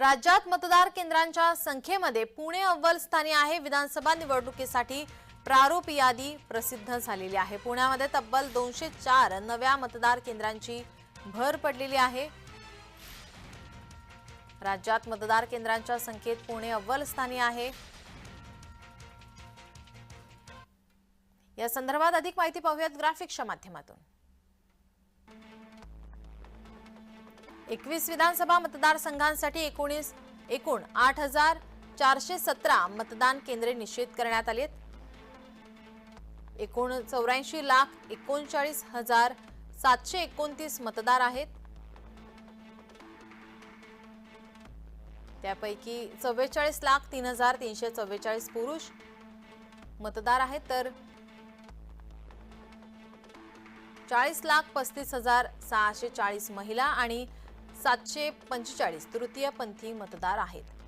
राज्यात मतदार केंद्रांच्या संख्येमध्ये पुणे अव्वल स्थानी आहे. विधानसभा निवडणुकीसाठी प्रारूप यादी प्रसिद्ध झालेली आहे. पुण्यामध्ये तब्बल दोनशे चार नव्या मतदार केंद्रांची भर पडलेली आहे. राज्यात मतदार केंद्रांच्या संख्येत पुणे अव्वल स्थानी आहे. या संदर्भात अधिक माहिती पाहूयात ग्राफिक्सच्या माध्यमातून. एकवीस विधानसभा मतदारसंघांसाठी एकोणीस एकूण आठ हजार चारशे सतरा मतदान केंद्रे निश्चित करण्यात आली आहेत. एकूण चौऱ्याऐंशी लाख एकोणचाळीस हजार सातशे एकोणतीस मतदार आहेत. त्यापैकी चव्वेचाळीस लाख तीन हजार तीनशे चव्वेचाळीस पुरुष मतदार आहेत. तर चाळीस लाख पस्तीस हजार सहाशे चाळीस महिला आणि सातशे पंचेचाळीस तृतीयपंथी मतदार आहेत.